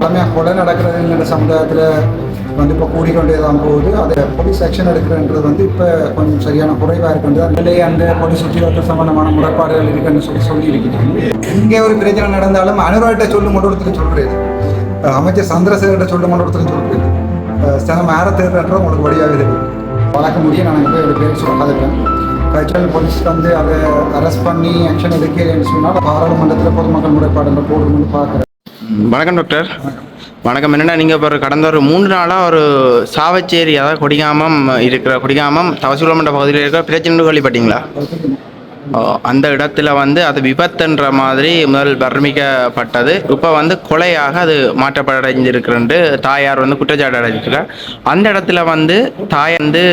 எல்லாமே கொலை நடக்கிறதுங்கிற சமுதாயத்தில் வந்து இப்போ கூடிக்கொண்டே தான் போகுது. அதை போலீஸ் ஆக்ஷன் எடுக்கிறன்றது வந்து இப்போ கொஞ்சம் சரியான குறைவாக இருக்கின்றது அதிலேயே அந்த போலீஸ் உத்தியோகத்தர் சம்பந்தமான முறைப்பாடுகள் இருக்குன்னு சொல்லி சொல்லியிருக்கிறாங்க இங்கே ஒரு பிரச்சனை நடந்தாலும் அனுராட்ட சொல்லும் கொண்டு ஒருத்தர் சொல்கிறது அமைச்சர் சந்திரசேகர்கிட்ட சொல்லும் கொண்டு ஒருத்தர் சொல்கிறது சில மேர தேர்தல்ன்ற உங்களுக்கு வழியாக இருக்குது வழக்க முடியும் நான் போய் ஒரு பேர் சொல்லாதிருக்கேன் கல்ச்சரல் போலீஸ் வந்து அதை அரெஸ்ட் பண்ணி ஆக்ஷன் எடுக்கிறேன்னு சொன்னால் பாராளுமன்றத்தில் பொதுமக்கள் முறைப்பாடுகளை போடணும்னு பார்க்குறேன். வணக்கம் டாக்டர். வணக்கம். என்னென்னா நீங்கள் இப்போ கடந்த ஒரு மூன்று நாளாக ஒரு சாவச்சேரி அதாவது கொடிகாமம் இருக்கிற கொடிகாமம் தவசூலமன்ற பகுதியில் இருக்கிற பிரச்சனை கேள்விப்பட்டீங்களா? அந்த இடத்துல வந்து அது விபத்துன்ற மாதிரி முதல் வர்ணிக்கப்பட்டது. இப்போ வந்து கொலையாக அது மாற்றப்படைஞ்சிருக்கிறன்று தாயார் வந்து குற்றச்சாட்டு அடைஞ்சிருக்கிறார் அந்த இடத்துல வந்து தாய் வந்து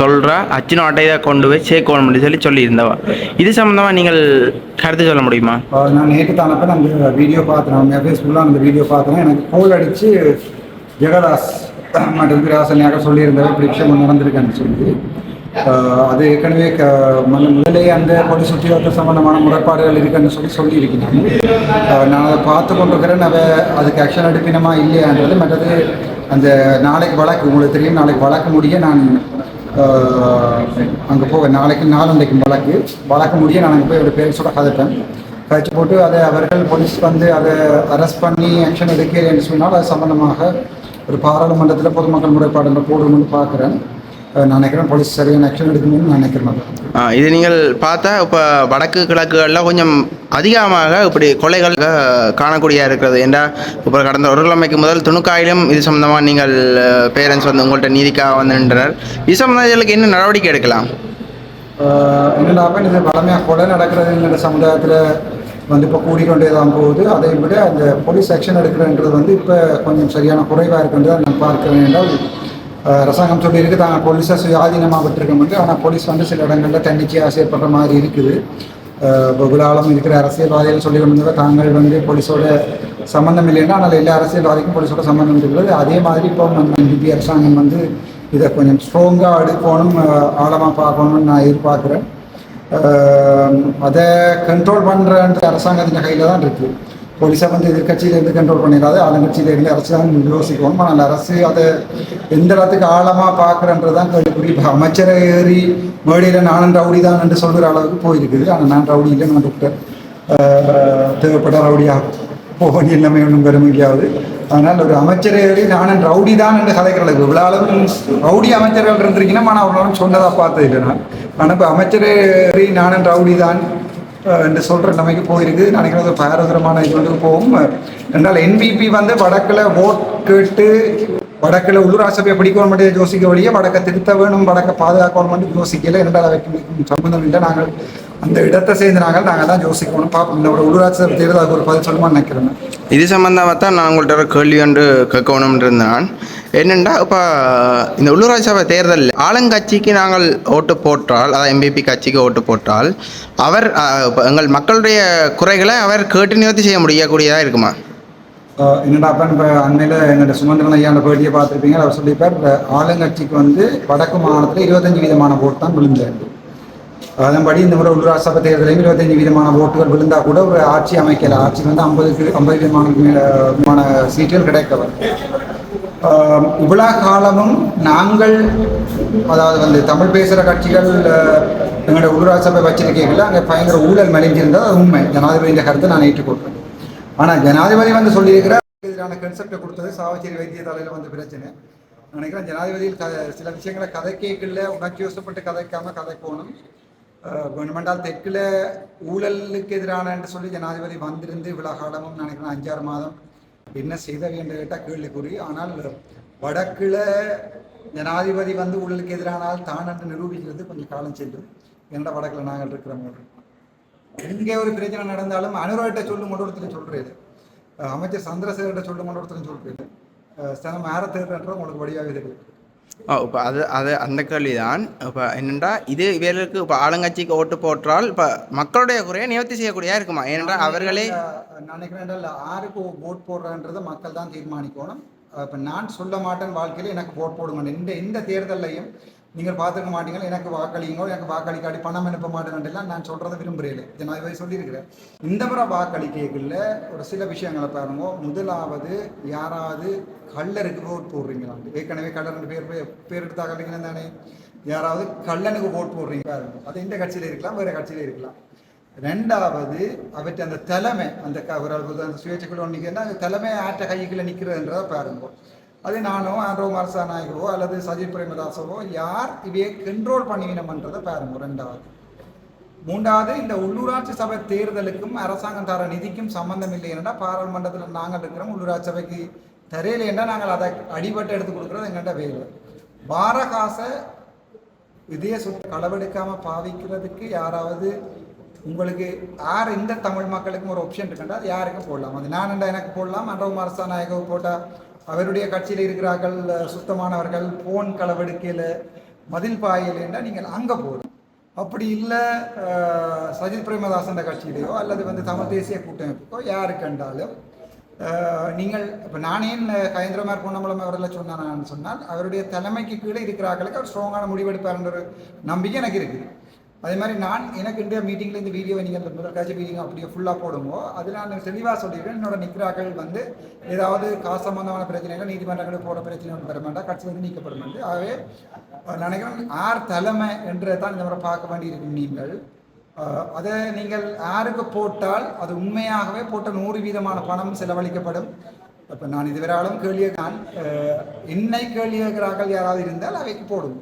சொல்கிறா அச்சின அட்டையை கொண்டு போய் சேர்க்கணும் அப்படின்னு சொல்லி சொல்லியிருந்தவா. இது சம்மந்தமாக நீங்கள் கருத்து சொல்ல முடியுமா? நான் நேற்று தானப்ப நான் அந்த வீடியோ பார்த்தேன். அவங்க ஃபேஸ்புக்கில் அந்த வீடியோ பார்த்தேன். எனக்கு கோல் அடித்து ஜெகதாஸ் மற்றும் ராசனியாக சொல்லியிருந்தவர் இப்படி விஷயம் நடந்திருக்குன்னு சொல்லி. அது ஏற்கனவே க முதல்ல முதலே அந்த போலீஸ் உத்தியோகத்தர் சம்பந்தமான முறைப்பாடுகள் இருக்குன்னு சொல்லி சொல்லியிருக்கிறாங்க. நான் அதை பார்த்து கொண்டிருக்கிறேன். அவ அதுக்கு ஆக்ஷன் எடுப்பினமா இல்லையான்றது மற்றது அந்த நாளைக்கு வழக்கு உங்களுக்கு தெரியும் நாளைக்கு வழக்கு முடிய நான் அங்கே போக நாளைக்கு நாளன்றைக்கு வழக்கு. வழக்கு முடிய நான் அங்கே போய் ஒரு பேர் சொல்ல கதைப்பேன் கழிச்சு போட்டு அதை அவர்கள் போலீஸ் வந்து அதை அரெஸ்ட் பண்ணி ஆக்ஷன் எடுக்கிறேன்னு சொன்னால் அது சம்பந்தமாக ஒரு பாராளுமன்றத்தில் பொதுமக்கள் முறைப்பாடுகள் போடணும்னு பார்க்குறேன். நான் நினைக்கிறேன் போலீஸ் சரியான ஆக்ஷன் எடுக்கணும்னு நான் நினைக்கிறேன் ஆ, இது நீங்கள் பார்த்தா இப்போ வடக்கு கிழக்குகளில் கொஞ்சம் அதிகமாக இப்படி கொலைகள் காணக்கூடிய இருக்கிறது. ஏண்டா இப்போ கடந்த ஒரு கிழமைக்கு முதல் துணுக்காயிலும் இது சம்மந்தமாக நீங்கள் பேரண்ட்ஸ் வந்து உங்கள்கிட்ட நீதிக்காக வந்து நின்றனர். இது சம்மந்தங்களுக்கு என்ன நடவடிக்கை எடுக்கலாம்? ஆஹ் என்னடா அப்ப இது வளமையாக கொலை நடக்கிறதுங்கிற சமுதாயத்தில் வந்து இப்போ கூடிக்கொண்டே தான் போகுது. அதை விட அந்த போலீஸ் ஆக்ஷன் எடுக்கிறன்றது வந்து இப்போ கொஞ்சம் சரியான குறைவாக இருக்கின்றது நான் பார்க்கிறேன் என்றால் அரசாங்கம் சொல்லியிருக்கு. தான் போலீஸை சுயாதீனமாக விட்டுருக்க முடியும் ஆனால் போலீஸ் வந்து சில இடங்களில் தன்னிச்சையாக செயற்படுற மாதிரி இருக்குது. ஆஹ் இருக்கிற அரசியல்வாதிகள் சொல்லி கொண்டு தாங்கள் வந்து போலீஸோட சம்மந்தம் இல்லைன்னா ஆனால் எல்லா அரசியல்வாதிக்கும் போலீஸோட சம்மந்தம் இருக்கிறது. அதே மாதிரி இப்போ நம்ம இந்திய அரசாங்கம் வந்து இதை கொஞ்சம் ஸ்ட்ராங்காக எடுக்கணும் ஆழமாக பார்க்கணும்னு நான் எதிர்பார்க்குறேன். அதை கண்ட்ரோல் பண்ணுறன்ற அரசாங்கத்தின் கையில் தான் இருக்குது போலீஸை வந்து எதிர்கட்சியிலேருந்து கண்ட்ரோல் பண்ணிடாது ஆளுங்கட்சியிலேருந்து அரசு தான் யோசிக்கணும். ஆனால் அரசு அதை எந்த இடத்துக்கு ஆழமாக பார்க்குறன்றது தான் கேள்விக்குறி. இப்போ அமைச்சரை ஏறி மேடையில் நானும் ரவுடி தான் என்று சொல்கிற அளவுக்கு போயிருக்குது. ஆனால் நான் ரவுடி இல்லை நான் டாக்டர் தேவைப்பட்ட ரவுடியாக போக வேண்டிய ஒன்றும் பெருமை முடியாது ஆனால் ஒரு அமைச்சரை ஏறி நானும் ரவுடி தான் என்று கதைக்கிற அளவுக்கு இவ்வளவு ரவுடி அமைச்சர்கள் இருந்திருக்கீங்கன்னா நான் அவ்வளோ சொன்னதாக பார்த்தது இல்லை நான் ஆனால் இப்போ அமைச்சரை ஏறி நானும் ரவுடி தான் என்று சொல்கிற நிலைமைக்கு போயிருக்கு. நினைக்கிறது ஒரு பாரதூரமான போகும். ரெண்டால் என்பிபி வந்து வடக்கில் ஓட் கேட்டு வடக்கில் உள்ளூராட்சி சபையை பிடிக்கணும் மட்டும் யோசிக்க வழியே வடக்கை திருத்த வேணும் வடக்கை பாதுகாக்கணும் மட்டும் யோசிக்கல. என்றால் அவைக்கு சம்பந்தம் இல்லை. நாங்கள் அந்த இடத்தை சேர்ந்து நாங்கள் நாங்கள் தான் யோசிக்கணும். பார்ப்போம். இந்த ஒரு உள்ளூராட்சி சபை தேர்தல் அதுக்கு ஒரு பதில் சொல்லுமா நினைக்கிறேன். இது சம்மந்தமாக தான் நான் உங்கள்கிட்ட ஒரு கேள்வி ஒன்று கேட்கணும்னு இருந்தேன். என்னென்னா இப்போ இந்த உள்ளூராட்சி சபை தேர்தலில் ஆளுங்கட்சிக்கு நாங்கள் ஓட்டு போட்டால் அதாவது எம்பிபி கட்சிக்கு ஓட்டு போட்டால் அவர் எங்கள் மக்களுடைய குறைகளை அவர் கேட்டு நிவர்த்தி செய்ய முடியக்கூடியதாக இருக்குமா? என்னடா அப்பன் இப்போ அண்மையில் எங்கள்கிட்ட சுமந்திரன் ஐயாண்ட பேட்டியை பார்த்துருப்பீங்க அவர் சொல்லியிருப்பார் ஆளுங்கட்சிக்கு வந்து வடக்கு மாநிலத்தில் இருபத்தஞ்சு வீதமான ஓட்டு தான் விழுந்தது. அதன்படி இந்த முறை உள்ளூராட்சி சபை தேர்தலையும் இருபத்தஞ்சு வீதமான ஓட்டுகள் விழுந்தா கூட ஒரு ஆட்சி அமைக்கல. ஆட்சி வந்து ஐம்பதுக்கு ஐம்பது விதமான சீட்டுகள் கிடைக்கவர் இவ்வளோ காலமும் நாங்கள் அதாவது வந்து தமிழ் பேசுகிற கட்சிகள் ஆஹ், எங்களோட உள்ளூராட்சி சபை வச்சிருக்கீங்களா அங்கே பயங்கர ஊழல் மலைஞ்சிருந்தால் அது உண்மை. ஜனாதிபதியின் கருத்தை நான் ஏற்றுக்கொள்கிறேன் ஆனால் ஜனாதிபதி வந்து சொல்லியிருக்கிறார் எதிரான கன்செப்டை கொடுத்தது சாவச்சேரி வைத்தியசாலையில் வந்து பிரச்சனை. நினைக்கிறேன் ஜனாதிபதியில் க சில விஷயங்களை கதை கேட்கல உணர்ச்சி வசப்பட்டு கதைக்காமல் கதை போகணும். கவர்மெண்டால் தெற்கில் ஊழலுக்கு எதிரான என்று சொல்லி ஜனாதிபதி வந்திருந்து விழா காலமும் நினைக்கிறேன் அஞ்சாறு மாதம் என்ன செய்த வேண்டும் கேட்டால் கேள்விக்குறி. ஆனால் வடக்கில் ஜனாதிபதி வந்து ஊழலுக்கு எதிரானால் தான் என்று நிரூபிக்கிறது கொஞ்சம் காலம் செல்லும் என்னடா வடக்கில் நாங்கள் இருக்கிறோம் எங்கே ஒரு பிரச்சனை நடந்தாலும் அனுராட்ட சொல்லும் கொண்டு ஒருத்தர் சொல்றது அமைச்சர் சந்திரசேகர்கிட்ட சொல்லும் கொண்டு ஒருத்தர் சொல்றது ஸ்தலம் மேர உங்களுக்கு வழியாக தெரியும். இப்போ அது அது அந்த கேள்வி தான் இப்போ என்னென்றா இது இவர்களுக்கு இப்போ ஆளுங்கட்சிக்கு ஓட்டு போட்டால் இப்போ மக்களுடைய குறையை நிவர்த்தி செய்யக்கூடியதாக இருக்குமா? ஏனென்றால் அவர்களே நான் நினைக்கிறேன் யாருக்கு ஓட் போடுறன்றதை மக்கள் தான் தீர்மானிக்கணும். இப்போ நான் சொல்ல மாட்டேன் வாழ்க்கையில் எனக்கு ஓட் போடுங்க இந்த இந்த தேர்தலையும் நீங்கள் பார்த்துக்க மாட்டீங்க எனக்கு வாக்களிங்கோ எனக்கு வாக்களிக்காட்டி பணம் அனுப்ப மாட்டேன்லாம் நான் சொல்கிறத விரும்புகிறேன். ஜனாதிபதி சொல்லியிருக்கிறேன். இந்த முறை வாக்களிக்கைகளில் ஒரு சில விஷயங்களை பாருங்க. முதலாவது யாராவது கல்லருக்கு ஓட் போடுறீங்களாம் ஏற்கனவே கல்லர் ரெண்டு பேர் பேர் பேர் எடுத்தா தானே. யாராவது கல்லனுக்கு ஓட் போடுறீங்க பாருங்க. அது இந்த கட்சியில் இருக்கலாம் வேறு கட்சியில் இருக்கலாம். ரெண்டாவது அவற்றை அந்த தலைமை அந்த க- ஒரு அந்த சுயேட்சைக்குள்ள நிற்கிறதுனா அந்த தலைமை ஆற்ற கைக்குள்ள நிற்கிறதுன்றதை பாருங்க. அது நானோ ஆண்ட்ரோ மாரசா நாயகோ அல்லது சஜித் பிரேமதாசவோ யார் இவையை கண்ட்ரோல் பண்ணிவினம்ன்றதை பாருங்க ரெண்டாவது. மூன்றாவது இந்த உள்ளூராட்சி சபை தேர்தலுக்கும் அரசாங்கம் தர நிதிக்கும் சம்பந்தம் இல்லை என்னடா பாராளுமன்றத்தில் நாங்கள் இருக்கிறோம் உள்ளூராட்சி சபைக்கு தரையில் நாங்கள் அதை அடிபட்டு எடுத்து கொடுக்குறது எங்கள்கிட்ட வேலை. பாரகாசை இதே சொத்து களவெடுக்காமல் பாவிக்கிறதுக்கு யாராவது உங்களுக்கு யார் எந்த தமிழ் மக்களுக்கும் ஒரு ஆப்ஷன் இருக்குண்டா அது யாருக்கும் போடலாம்? அது நான் எனக்கு போடலாம்? அன்றவு மரசா நாயகவு போட்டால் அவருடைய கட்சியில் இருக்கிறார்கள் சுத்தமானவர்கள் போன் களவெடுக்கையில் மதில் பாயலைன்னா நீங்கள் அங்கே போகணும். அப்படி இல்லை சஜித் பிரேமதாசன் கட்சியிலேயோ அல்லது வந்து தமிழ் தேசிய கூட்டமைப்புக்கோ யாரு கண்டாலும் நீங்கள் இப்போ நானே கயந்திரமார் பொன்னம்பலம் அவர்களை சொன்னான்னு சொன்னால் அவருடைய தலைமைக்கு கீழே இருக்கிறார்களுக்கு அவர் ஸ்ட்ராங்கான முடிவெடுப்பார்ன்ற ஒரு நம்பிக்கை எனக்கு இருக்குது. அதே மாதிரி நான் எனக்கு இந்த மீட்டிங்கில் இந்த வீடியோவை நீங்கள் முதற்காட்சி மீட்டிங் அப்படியே ஃபுல்லாக போடுவோம் அதில் நான் தெளிவாக சொல்லிடுவேன் என்னோட நிக்கிறாக்கள் வந்து ஏதாவது காசு சம்பந்தமான பிரச்சனைகள் நீதிமன்றங்கள் போகிற பிரச்சனை பெற வேண்டாம் கட்சி வந்து நீக்கப்பட மாட்டேன். ஆகவே நினைக்கிறேன் ஆர் தலைமை என்று தான் இந்த முறை பார்க்க வேண்டியிருக்கும் நீங்கள். அதை நீங்கள் யாருக்கு போட்டால் அது உண்மையாகவே போட்ட நூறு வீதமான பணம் செலவழிக்கப்படும். இப்போ நான் இதுவரையாலும் கேள்வி நான் என்னை கேள்வி கேட்கிறார்கள் யாராவது இருந்தால் அவைக்கு போடும்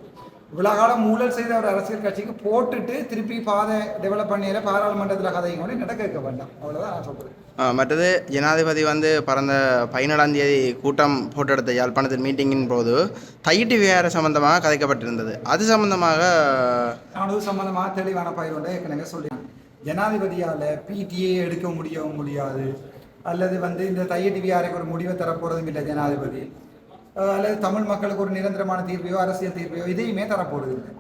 இவ்வளோ காலம் ஊழல் செய்த ஒரு அரசியல் கட்சிக்கு போட்டுட்டு திருப்பி பாதை டெவலப் பண்ணியில பாராளுமன்றத்தில் கதையும் கூட நட கேட்க வேண்டாம். அவ்வளோதான் நான் சொல்கிறேன் மற்றது ஜனாதிபதி வந்து பிறந்த பதினேழாம் தேதி கூட்டம் போட்டு எடுத்த யாழ்ப்பாணத்தில் மீட்டிங்கின் போது தையிட்டு விவகார சம்பந்தமாக கதைக்கப்பட்டிருந்தது. அது சம்பந்தமாக அது சம்பந்தமாக தெளிவான பயிர் ஒன்றை ஏற்கனவே சொல்லினேன் ஜனாதிபதியால் பிடிஏ எடுக்க முடியவும் முடியாது. அல்லது வந்து இந்த தையடி விஆருக்கு ஒரு முடிவை தரப்போறதும் இல்லை ஜனாதிபதி. அல்லது தமிழ் மக்களுக்கு ஒரு நிரந்தரமான தீர்வையோ அரசியல் தீர்வையோ இதையுமே தரப்போறது இல்லை.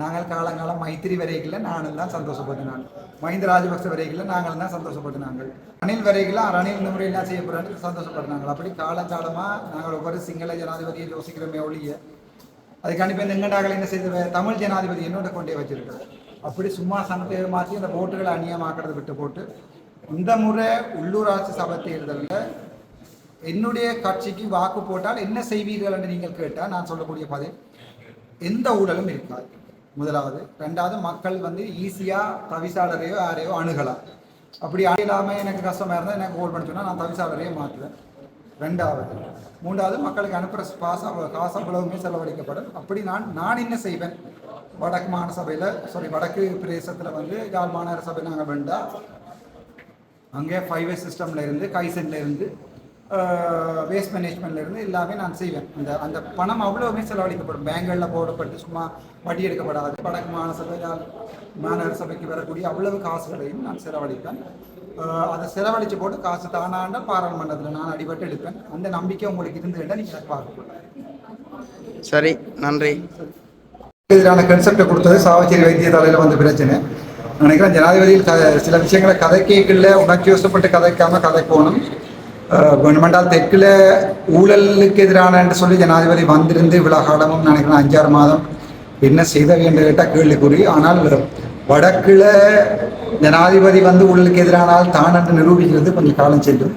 நாங்கள் காலங்காலம் மைத்திரி வரைகளை நானும் தான் சந்தோஷப்பட்டினாங்க மஹிந்த ராஜபக்ச வரைகளை நாங்களும் தான் சந்தோஷப்பட்டினாங்க ரணில் வரைகளை ரணில் இந்த முறை என்ன செய்ய போறான்னு சந்தோஷப்பட்டினாங்க அப்படி காலங்காலமாக நாங்கள் ஒவ்வொரு சிங்கள ஜனாதிபதியை யோசிக்கிறோமே ஒழிய அதுக்கு அனுப்பி எங்கண்டாக்கள் என்ன செய்து தமிழ் ஜனாதிபதி என்னோட கொண்டே வச்சிருக்காரு. அப்படி சும்மா சனத்தை மாற்றி அந்த ஓட்டுகளை அந்நியமாக்கிறத விட்டு போட்டு இந்த முறை உள்ளூராட்சி சபை தேர்தலில் என்னுடைய கட்சிக்கு வாக்கு போட்டால் என்ன செய்வீர்கள் என்று நீங்கள் கேட்டால் நான் சொல்லக்கூடிய பதில் எந்த ஊழலும் இருக்காது. முதலாவது. ரெண்டாவது மக்கள் வந்து ஈஸியாக தவிசாளரையோ யாரையோ அணுகலாம். அப்படி அணுகலாமல் எனக்கு கஷ்டமாக இருந்தால் எனக்கு கோல் பண்ண சொன்னால் நான் தவிசாளரையே மாற்றுவேன். ரெண்டாவது. மூன்றாவது மக்களுக்கு அனுப்புகிற பாச காசு அவ்வளவுமே செலவழிக்கப்படும். அப்படி நான் நான் என்ன செய்வேன்? வடக்கு மாநில சபையில் சாரி வடக்கு பிரதேசத்தில் வந்து யாழ் மாநகர சபை நாங்கள் வேண்டாம் அங்கே ஃபைவ் சிஸ்டம்ல இருந்து கைசன்ல இருந்து வேஸ்ட் மேனேஜ்மெண்ட்ல இருந்து எல்லாமே நான் செய்வேன். அந்த அந்த பணம் அவ்வளவுமே செலவழிக்கப்படும். பேங்குகளில் போடப்பட்டு சும்மா வட்டி எடுக்கப்படாது. வடக்கு மாகாண சபை யாழ் மாநகர சபைக்கு வரக்கூடிய அவ்வளவு காசுகளையும் நான் செலவழிப்பேன். அதை செலவழிச்சு போட்டு காசு தானாண்ட பாராளுமன்றத்தில் நான் அடிபட்டு எடுப்பேன். அந்த நம்பிக்கை உங்களுக்கு இருந்துகிட்டா நீங்கள் பார்க்க சரி நன்றி. எதிரான கன்செப்டை கொடுத்தது சாவச்சேரி வைத்தியசாலையில் வந்த பிரச்சனை. நினைக்கிறேன் ஜனாதிபதியில் சில விஷயங்களை கதை கேட்கல உணர்ச்சி வசப்பட்டு கதைக்காம கதைக்கணும் கவர்மெண்டால் தெற்குல ஊழலுக்கு எதிரான என்று சொல்லி ஜனாதிபதி வந்திருந்து இவ்வளவு காலமும் நினைக்கிறேன். அஞ்சாறு மாதம் என்ன செய்த என்று கேட்டால் கேள்விக்குறி. ஆனால் வடக்குல ஜனாதிபதி வந்து ஊழலுக்கு எதிரானால் தான் என்று நிரூபிக்கிறது கொஞ்சம் காலம் செல்லும்.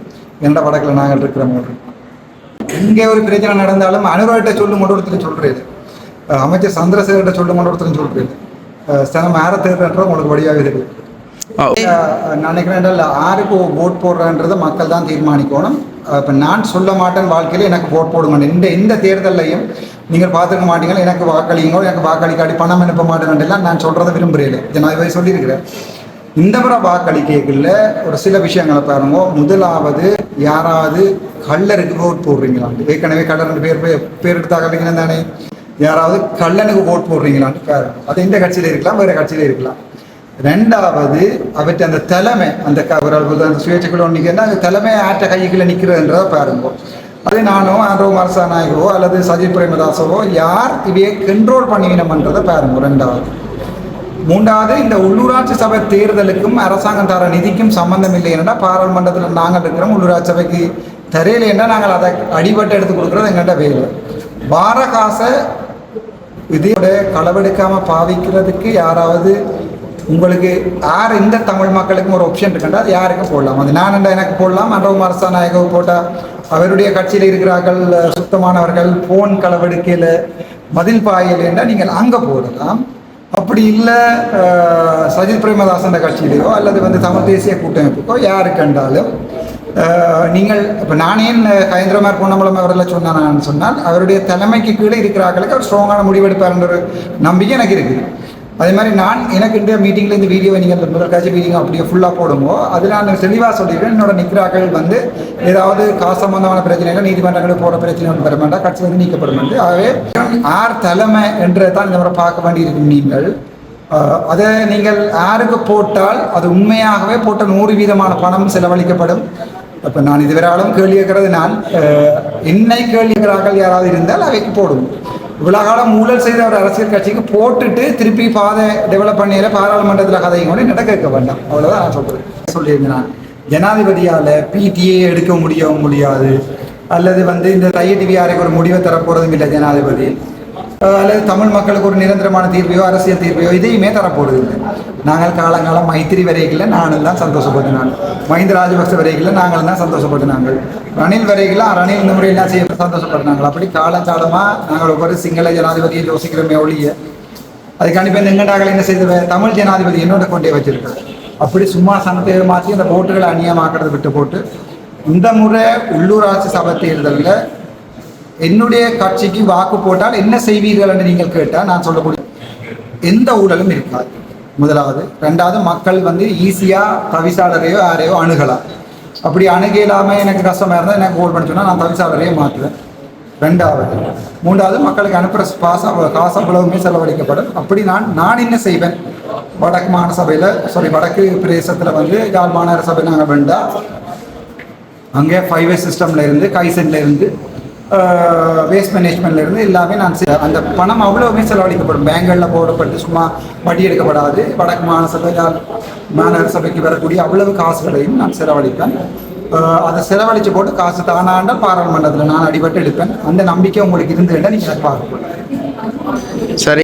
என்ற வடக்குல நாங்கள் இருக்கிறோம் இங்கே ஒரு பிரச்சனை நடந்தாலும் அனுராகிட்ட சொல்லும் மட்டும் ஒருத்தர் அமைச்சர் சந்திரசேகர்கிட்ட சொல்லும் மட்டும் ஒருத்தர் சொல்றது. அஹ் ஸ்தலம் உங்களுக்கு வழியாக இருக்குது நினைக்கிறேன் ஆருக்கு யாருக்கு ஓட் போடுறன்றதை மக்கள் தான் தீர்மானிக்கணும். இப்போ இப்ப நான் சொல்ல மாட்டேன் வாழ்க்கையில எனக்கு ஓட் போடுங்க. இந்த இந்த தேர்தலையும் நீங்கள் பார்த்துக்க மாட்டீங்க எனக்கு வாக்களிங்க எனக்கு வாக்களிக்காட்டி பணம் அனுப்ப மாட்டேன்லாம் நான் சொல்கிறத விரும்புகிறேன் ஜனாதிபதி சொல்லியிருக்கிறேன். இந்த முறை வாக்களிக்கைகளில் ஒரு சில விஷயங்களை பாருங்க. முதலாவது யாராவது கள்ளருக்கு ஓட் போடுறீங்களான்னு ஏற்கனவே கள்ளர் ரெண்டு பேர் பேர் எடுத்தா கல்லிங்க தானே யாராவது கள்ளனுக்கு ஓட் போடுறீங்களான்னு பாருங்க. அது இந்த கட்சியில இருக்கலாம்? வேறு கட்சியில் இருக்கலாம். ரெண்டாவது அவற்றை அந்த தலைமை அந்த ஒரு அந்த சுயேட்சைக்குள்ள நிற்கிறா அந்த தலைமை ஆற்ற கைக்குள்ளே நிற்கிறதுன்றதை பாருங்க. அது நானோ ஆண்டோ மரசா நாயகவோ அல்லது சஜித் பிரேமதாசவோ யார் இவையை கண்ட்ரோல் பண்ணிவினம்ன்றதை பாருங்க ரெண்டாவது. மூன்றாவது இந்த உள்ளூராட்சி சபை தேர்தலுக்கும் அரசாங்கம் தர நிதிக்கும் சம்பந்தம் இல்லை என்னன்னா பாராளுமன்றத்தில் நாங்கள் இருக்கிறோம் உள்ளூராட்சி சபைக்கு தரையில் நாங்கள் அதை அடிபட்டு எடுத்து கொடுக்குறது எங்கள்கிட்ட வேலை. வார காசை இதோட களவெடுக்காமல் பாவிக்கிறதுக்கு யாராவது உங்களுக்கு யார் எந்த தமிழ் மக்களுக்கும் ஒரு ஆப்ஷன் இருக்குண்டா அது யாருக்கும் போடலாம்? அது நான் எனக்கு போடலாம் அன்றவும் அரசா நாயகவு போட்டால் அவருடைய கட்சியில் இருக்கிறார்கள் சுத்தமானவர்கள் போன் களவெடுக்கையில் மதில் பாயல் என்றால் நீங்கள் அங்கே போடலாம். அப்படி இல்லை சஜித் பிரேமதாசன் கட்சியிலேயோ அல்லது வந்து தமிழ் தேசிய கூட்டமைப்புக்கோ யாரு கண்டாலும் நீங்கள் இப்போ நானே கயந்திரமார் பொன்னம்பலம் அவரில் சொன்னான்னு சொன்னால் அவருடைய தலைமைக்கு கீழே இருக்கிறார்களுக்கு அவர் ஸ்ட்ராங்கான முடிவெடுப்பார்ன்ற ஒரு நம்பிக்கை எனக்கு இருக்குது. அதே மாதிரி நான் எனக்கு இந்த மீட்டிங்கில் இந்த வீடியோவை நீங்கள் முதல் வீடியோ மீட்டிங் அப்படியே ஃபுல்லாக போடுமோ அதில் நான் தெளிவாக சொல்லிடுவேன் என்னோட நிற்கிறார்கள் வந்து ஏதாவது காசு சம்பந்தமான பிரச்சனைகள் நீதிமன்றங்களுக்கு போகிற பிரச்சனை ஒன்று வேண்டாம் கட்சி வந்து நீக்கப்படும் என்று. ஆகவே ஆர் தலைமை என்று தான் இந்த முறை பார்க்க வேண்டியிருக்கும் நீங்கள். அதை நீங்கள் யாருக்கு போட்டால் அது உண்மையாகவே போட்ட நூறு வீதமான பணம் செலவழிக்கப்படும். இப்போ நான் இதுவரையாலும் கேள்வி கேட்கறது நான் என்னை கேள்வி யாராவது இருந்தால் அவைக்கு போடும் இவ்வளவு காலம் ஊழல் செய்த ஒரு அரசியல் கட்சிக்கு போட்டுட்டு திருப்பி பாதை டெவலப் பண்ணியில பாராளுமன்றத்தில் கதையும் கூட நடக்க வைக்க வேண்டாம். அவ்வளோதான் நான் சொல்கிறேன் சொல்லியிருந்தேன் நான் ஜனாதிபதியால் பிடிஏ எடுக்க முடியவும் முடியாது. அல்லது வந்து இந்த தைய டிவிஆருக்கு ஒரு முடிவை தரப்போகிறதும் இல்லை ஜனாதிபதி. அல்லது தமிழ் மக்களுக்கு ஒரு நிரந்தரமான தீர்வையோ அரசியல் தீர்வையோ இதையுமே தரப்போறது இல்லை நாங்கள் காலங்காலம் மைத்திரி வரைகளில் நானும் தான் சந்தோஷப்பட்டு மஹிந்த ராஜபக்ச வரைகளில் நாங்கள் தான் சந்தோஷப்பட்டு நாங்கள். ரணில் வரைகளில் ரணில் இந்த முறையில் செய்ய சந்தோஷப்பட்டாங்க அப்படி காலங்காலமாக நாங்கள் ஒவ்வொரு சிங்கள ஜனாதிபதியை யோசிக்கிறோமே ஒழிய அதுக்காண்டி இப்போ எங்கடாக்கள் என்ன செய்த? தமிழ் ஜனாதிபதி என்னோட கொண்டே வச்சிருக்காரு. அப்படி சும்மா சனத்தை மாற்றி அந்த போட்டுகளை அந்நியமாக்கிறத விட்டு போட்டு இந்த முறை உள்ளூராட்சி சபை தேர்தலில் என்னுடைய கட்சிக்கு வாக்கு போட்டால் என்ன செய்வீர்கள் என்று நீங்கள் கேட்டால் நான் சொல்லக்கூடிய எந்த ஊழலும் இருக்காது. முதலாவது. ரெண்டாவது மக்கள் வந்து ஈஸியாக தவிசாளரையோ யாரையோ அணுகலாம். அப்படி அணுக இல்லாமல் எனக்கு கஷ்டமாக இருந்தால் எனக்கு கோல் பண்ண சொன்னால் நான் தவிசாளரையே மாற்றுவேன். ரெண்டாவது. மூன்றாவது மக்களுக்கு அனுப்புகிற பாச காசு அவ்வளவுமே செலவழிக்கப்படும். அப்படி நான் நான் என்ன செய்வேன்? வடக்கு மாநகர சபையில் சாரி வடக்கு பிரதேசத்தில் வந்து யாழ் மாநகர சபை நாங்கள் வேண்டாம் அங்கே ஃபைவ் வே சிஸ்டம்ல இருந்து கைசன்ல இருந்து வேஸ்ட் மேனேஜ்மெண்ட்லேருந்து எல்லாமே நான் அந்த பணம் அவ்வளோவுமே செலவழிக்கப்படும். பேங்குகளில் போடப்பட்டு சும்மா வட்டி எடுக்கப்படாது. வடக்கு மாநசபை சபையால் மாநகர சபைக்கு வரக்கூடிய அவ்வளவு காசுகளையும் நான் செலவழிப்பேன். அதை செலவழித்து போட்டு காசு தானாண்ட பாராளுமன்றத்தில் நான் அடிபட்டு எடுப்பேன். அந்த நம்பிக்கை உங்களுக்கு இருந்துகிட்ட நீங்கள் பார்க்க சரி.